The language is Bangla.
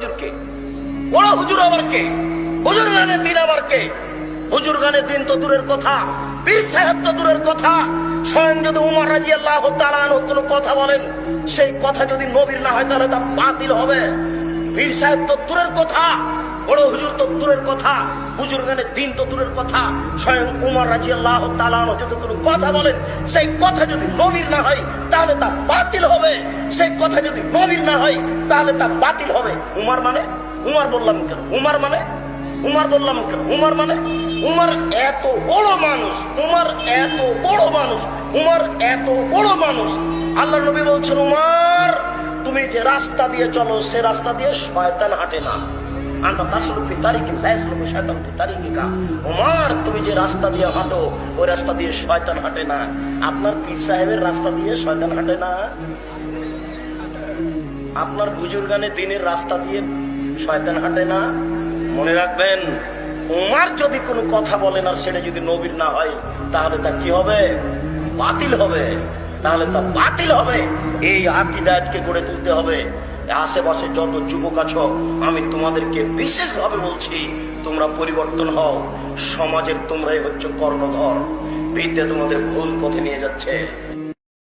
হুজুরকে? বড় হুজুর আবার কে হুজুর গানে দিন আবার কে হুজুর গানে দিন তো দূরের কথা। সাহেব তো দূরের কথা। স্বয়ং যদি উমর রাজি আল্লাহ কথা বলেন, সেই কথা যদি নবীর না হয়, তাহলে তা বাতিল হবে। সাহেব তো দূরের কথা। বড় হুজুর তো দূরের কথা। হুজুর গানে দিন তো দূরের কথা। স্বয়ং উমর রাজি আল্লাহ যদি কোনো কথা বলেন, সেই কথা যদি নবীর না হয়, তাহলে তা বাতিল হবে। কথা যদি নবীর না হয়, তাহলে তা বাতিল হবে। উমার মানে? উমার বললাম কেন? উমার মানে? উমার বললাম কেন? উমার মানে? উমার এত বড় মানুষ, উমার এত বড় মানুষ, উমার এত বড় মানুষ। আল্লাহ নবী বলছেন, উমার, তুমি যে রাস্তা দিয়ে চলো, সে রাস্তা দিয়ে শয়তান হাঁটে না। তুমি যে রাস্তা দিয়ে হাঁটো, ওই রাস্তা দিয়ে শয়তান হাঁটে না। আপনার পীর সাহেবের রাস্তা দিয়ে শয়তান হাঁটে না। আপনার বুজুর্গানে দিনের রাস্তা দিয়ে শয়তান হাঁটে না? মনে রাখবেন, উমার যদি কোনো কথা বলেন আর সেটা যদি নবীর না হয়, তাহলে তা কি হবে? বাতিল হবে। তাহলে তা বাতিল হবে। এই আকিদা আজকে গড়ে তুলতে হবে। আশেপাশে যত যুবক আছো, আমি তোমাদেরকে বিশেষভাবে বলছি, তোমরা পরিবর্তন হও। সমাজের তোমরাই হচ্ছে কর্ণধর। বিদ্যা তোমাদের ভুল পথে নিয়ে যাচ্ছে।